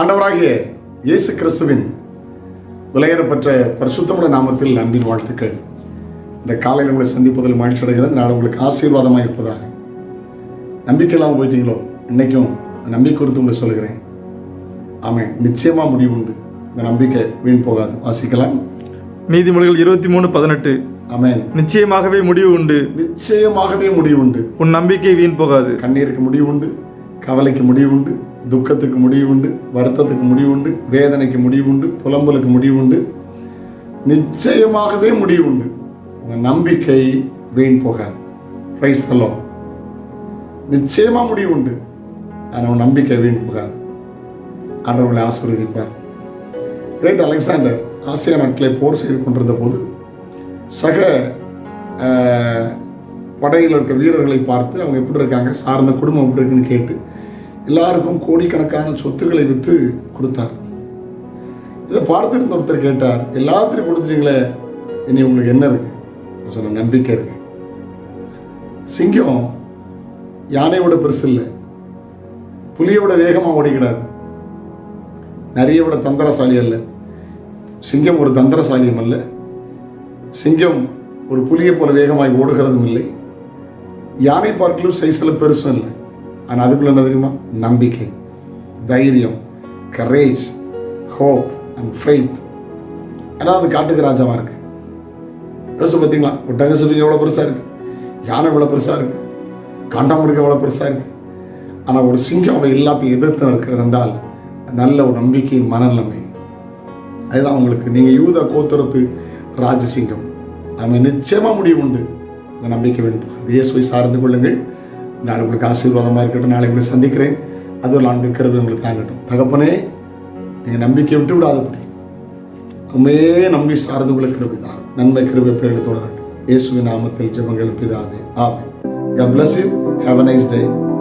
ஆண்டவராகிய இயேசு கிறிஸ்துவின் விலையேறப்பட்ட பரிசுத்தமுள்ள நாமத்தில் அன்பின் வாழ்த்துக்கள். இந்த காலையில் உங்களை சந்திப்பதில் மகிழ்ச்சி அடைகிறது நாள் உங்களுக்கு ஆசீர்வாதமாக இருப்பதாக. நம்பிக்கை இல்லாமல் போயிட்டீங்களோ? இன்னைக்கும் அந்த நம்பிக்கை குறித்து உங்களை சொல்கிறேன் ஆமாம் நிச்சயமாக முடிவு உண்டு. இந்த நம்பிக்கை வீண் போகாது. வாசிக்கலாம். நீதிமொழிகள் இருபத்தி மூணு பதினெட்டு. ஆமென். நிச்சயமாகவே முடிவு உண்டு. நிச்சயமாகவே முடிவு உண்டு. உன் நம்பிக்கை வீண் போகாது. கண்ணீருக்கு முடிவு உண்டு. கவலைக்கு முடிவு உண்டு. துக்கத்துக்கு முடிவு உண்டு வருத்தத்துக்கு முடிவு உண்டு வேதனைக்கு முடிவு உண்டு புலம்பலுக்கு முடிவு உண்டு நிச்சயமாகவே முடிவு உண்டு உங்கள் நம்பிக்கை வீண் போகாது. பிரைஸ் தலோ நிச்சயமாக முடிவு உண்டு ஆனால் உன் நம்பிக்கை வீண் போகாது. ஆண்டவர்களை ஆசீர்வதிப்பார். கிரேட் அலெக்சாண்டர் ஆசியா நாட்டிலே போர் செய்து கொண்டிருந்த போது சக படையில் இருக்க வீரர்களை பார்த்து அவங்க எப்படி இருக்காங்க சார்ந்த குடும்பம் எப்படி இருக்குன்னு கேட்டு எல்லாருக்கும் கோடிக்கணக்கான சொத்துக்களை விற்று கொடுத்தார். இதை பார்த்துட்டு ஒருத்தர் கேட்டார் எல்லாத்தையும் கொடுத்துட்டீங்களே இனி உங்களுக்கு என்ன இருக்கு? சொன்ன நம்பிக்கை இருக்கு. சிங்கம் யானையோட பெருசு இல்லை. புலியோட வேகமாக ஓடிக்கிடாது. நிறையோட தந்திரசாலி அல்ல. சிங்கம் ஒரு தந்திரசாலியும் அல்ல. சிங்கம் ஒரு புலியை போல வேகமாய் ஓடுகிறதும் இல்லை. யானை பார்க்கலும் சைஸில் பெருசும் இல்லை. ஆனால் அதுக்குள்ள என்ன தெரியுமா? நம்பிக்கை தைரியம் கரேஜ் ஹோப் அண்ட் ஃபெய்த் ஆனால் அது காட்டுக்கு ராஜாவாக இருக்கு. யோசிச்சு பார்த்தீங்களா? ஒட்டக சிவிங்க எவ்வளோ பெருசாக இருக்கு? யானை எவ்வளோ பெருசாக இருக்கு? காண்டாமிருகம் எவ்வளோ பெருசாக இருக்கு? ஆனால் ஒரு சிங்கம் அவை எல்லாத்தையும் எதிர்த்து நிற்கிறது என்றால் நல்ல ஒரு நம்பிக்கையின் மனநிலைமை. அதுதான் உங்களுக்கு. நீங்கள் யூத கோத்திரத்து ராஜசிங்கம். அவன் நிச்சயமாக முடிவு உண்டு. நம்பிக்கை வேண்டும் அதே இயேசுவை சார்ந்து கொள்ளுங்கள். நாளை உங்களுக்கு ஆசீர்வாதமாக இருக்கட்டும். நாளை உங்களை சந்திக்கிறேன். அது ஒரு ஆண்டு கிருபை உங்களுக்கு தாங்கட்டும். தகப்பனே நீங்கள் நம்பிக்கை விட்டு விடாதபடி உண்மையே நம்பி சார்ந்து உள்ள கிருபை தான் நன்மை கிருபை பிள்ளைகளை தொடரட்டும். இயேசுவின் நாமத்தில் ஜெபங்கள் பிதாவே. ஆமே God bless you. Have a nice day.